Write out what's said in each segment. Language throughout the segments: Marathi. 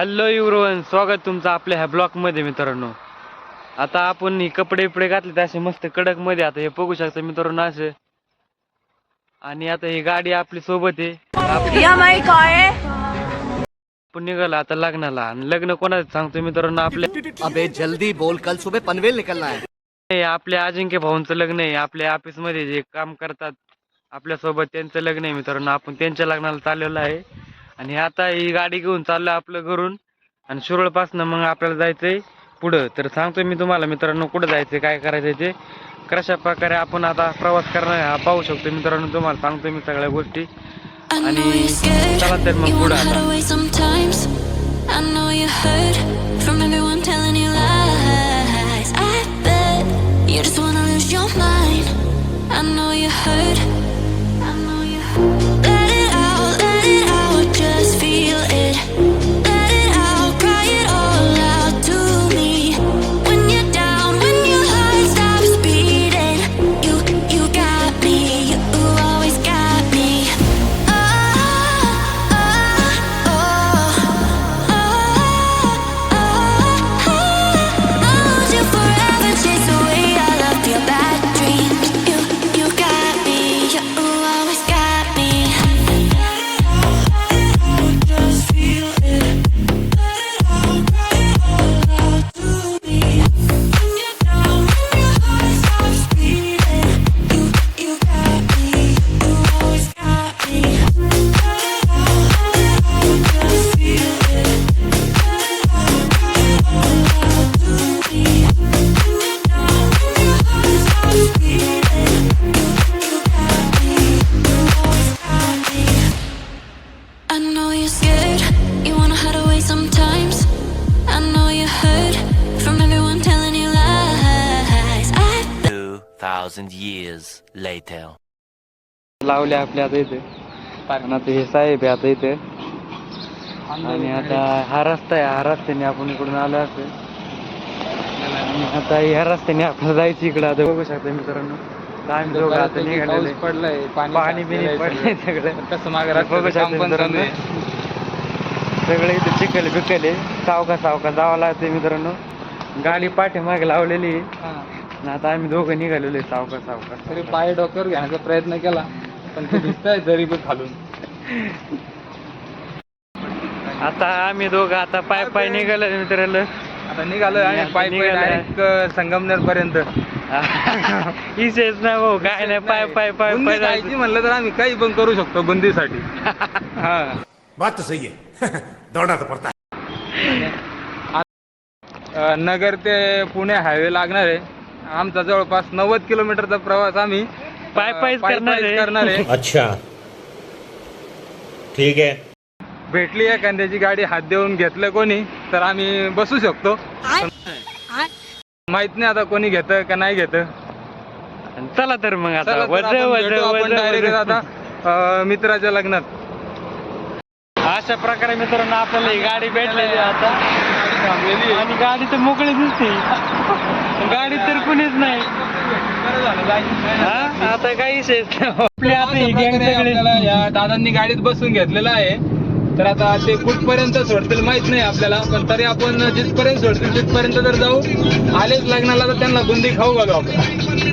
हॅलो युरोवन स्वागत तुमचं आपल्या ह्या ब्लॉकमध्ये मित्रांनो. आता आपण ही कपडे बिपडे घातले असे मस्त कडकमध्ये आता हे बघू शकता मित्रांनो असे. आणि आता ही गाडी आपली सोबत आहे. आपण निघालो आता लग्नाला. आणि लग्न कोणाचं सांगतो मित्रांनो आपल्या अबे जल्दी बोल कल सुबह पनवेल निकलना है। हे आपल्या अजिंक्य भाऊंचं लग्न आहे. आपल्या ऑफिसमध्ये जे काम करतात आपल्यासोबत त्यांचं लग्न आहे मित्रांनो. आपण त्यांच्या लग्नाला चाललेलो आहे. आणि आता ही गाडी घेऊन चाललो आपलं घरून. आणि शिरोळपासनं मग आपल्याला जायचंय पुढं. तर सांगतो मी तुम्हाला मित्रांनो कुठं जायचंय काय करायचंय ते. कशा प्रकारे आपण आता प्रवास करणार हा पाहू शकतो मित्रांनो तुम्हाला. सांगतो मी सगळ्या गोष्टी. आणि चला तर मग पुढं आता. 2,000 years later. लावले आपल्या आता इथे. आणि आता हे साहेब आहे आता इथे. आणि आता हा रस्ता आहे हा रस्त्याने आपण इकडून आलो असं. आणि आता ह्या रस्त्याने आपल्याला जायचं इकडं. आता बघू शकता मित्रांनो. तर आम्ही दोघं आता निघालेले पडलाय पाणी बिणी पडलंय सगळं. कसं मागे बघू शकता मित्रांनो. सगळं इथे चिखल बिकल आहे. सावका सावका जावं लागते मित्रांनो. गाडी पाठीमागे लावलेली आहे. आणि आता आम्ही दोघं निघालेलो आहे सावका सावका तरी पाय डोक्यावर घेण्याचा प्रयत्न केला पण ते दिसतंय तरी पण खालून. आता आम्ही दोघं आता पाय पाय निघालो मित्रांनो. आता निघालोय आणि पाय पाय निघालोय. डायरेक्ट संगमनेर पर्यंत इसेच ना भाऊ काय नाही पाय पाय पाय बुंदी पाय जायची म्हणलं तर आम्ही काही पण करू शकतो बुंदीसाठी. हा. बात तो सही है दौड़ना तो पड़ता. है अ, नगर ते पुणे हायवे लागणार आहे. आमचा जवळपास नव्वद किलोमीटरचा प्रवास आम्ही पाय अ, पायच करणार आहे. आहे. अच्छा. ठीक है भेटली एखाद्याची गाडी हात देऊन घेतलं कोणी तर आम्ही बसू शकतो. माहीत नाही आता कोणी घेत का नाही घेत. चला तर मग आता. मित्राच्या लग्नात. अशा प्रकारे मित्रांनो आपल्याला ही गाडी भेटलेली आहे आता. आहे. आणि गाडी तर मोकळी दिसते. गाडी तर कुणीच नाही हा? आता काही विषयच नाही. आता ही सगळी या दादांनी गाडीत बसून घेतलेलं आहे तर आता ते कुठपर्यंत सोडतील माहीत नाही आपल्याला पण तरी आपण जिथपर्यंत सोडतील तिथपर्यंत जर जाऊ आलेच लग्नाला तर त्यांना बुंदी खाऊ घालू आपण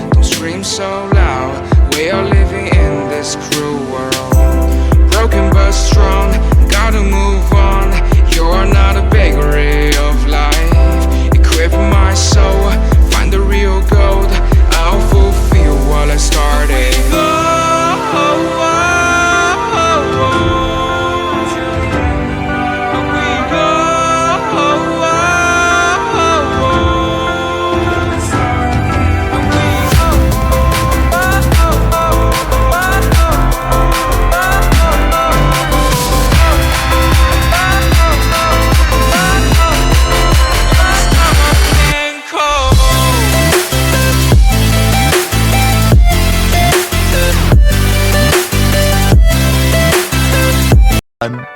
Don't scream so loud. We are living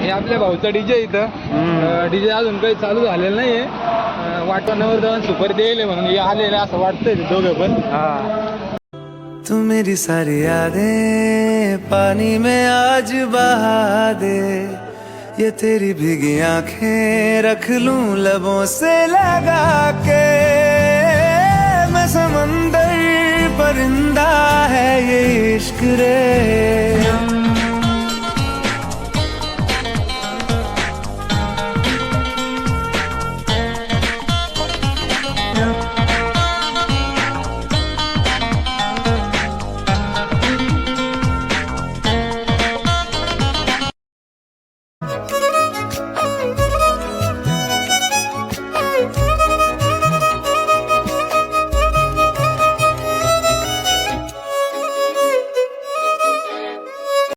हे आपल्या भाऊचा डीजे इथं. डीजे अजून काही चालू झालेलं नाहीये अं, वाटवानावर जाऊन सुपर द्यायले म्हणून हे आलेले असं वाटतंय ते दोघं पण. तू मेरी सारी यादें पानी में आज बहा दे। ये तेरी भीगी आँखें रख लूँ लबों से लगा के। मैं समंदर परिंदा है ये इश्क रे।